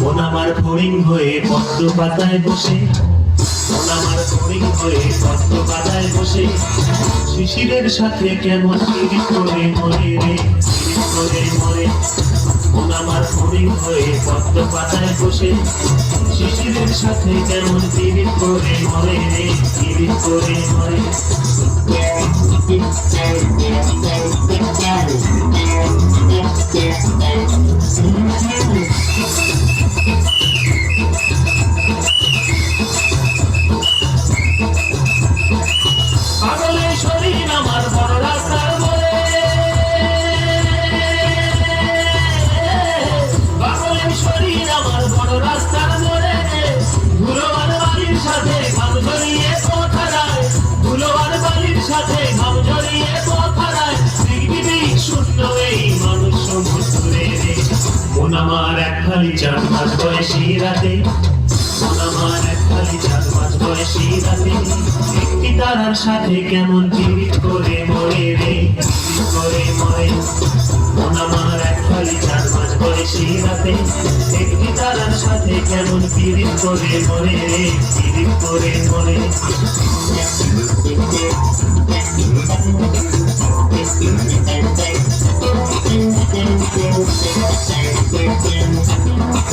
মন আমার ফড়িং হয়ে পদ্ম পাতায় বসে। মন আমার ফড়িং হয়ে পদ্ম পাতায় বসে। শিশিরের সাথে কেমন পিড়ি করে মরে রে পিড়ি করে মরে মন আমার ফড়িং হয়ে পদ্ম পাতায় বসে। শিশিরের সাথে কেমন পিড়ি করে মরে রে পিড়ি করে মরে পাগলের সাথে ঘাম জড়িয়ে পথারায় পৃথিবী শূন্য এই মানুষ সমুদ্রে। মন আমার এক খালি চার মাস বয়সী রাতে। মন আমার এক খালি চার মাস বয়সী রাতে। একটি তারার সাথে কেমন পীড়িত করে মরে রে করে মরে। মন আমার এক খালি চার মাস বয়সী রাতে। একটি তারার সাথে কেমন পীড়িত করে মরে রে পীড়িত করে মরে।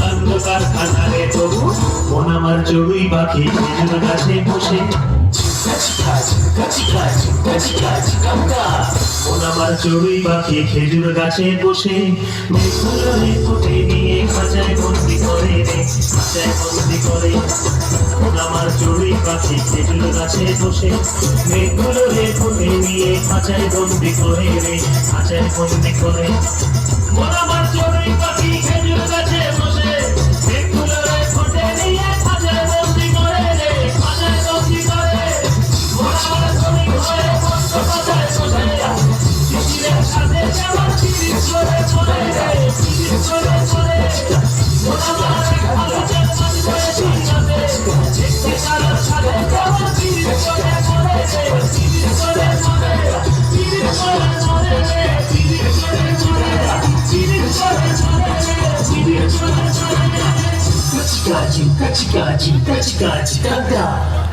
কাণ্ড কারখানা তবু মন আমার চড়ুই পাখি খেজুর গাছে বসে। খেজুর গাছে বসে। মেঘগুলোরে ফুটে নিয়ে খাঁচায় বন্দি করে রে, খাঁচায় বন্দি করে। আমার চড়ুই পাখি, খেজুর গাছে বসে। মেঘগুলোরে ফুটে নিয়ে খাঁচায় বন্দি করে রে, খাঁচায় বন্দি করে। আমার চড়ুই পাখি চিরিচ করে চলে মন আমার এক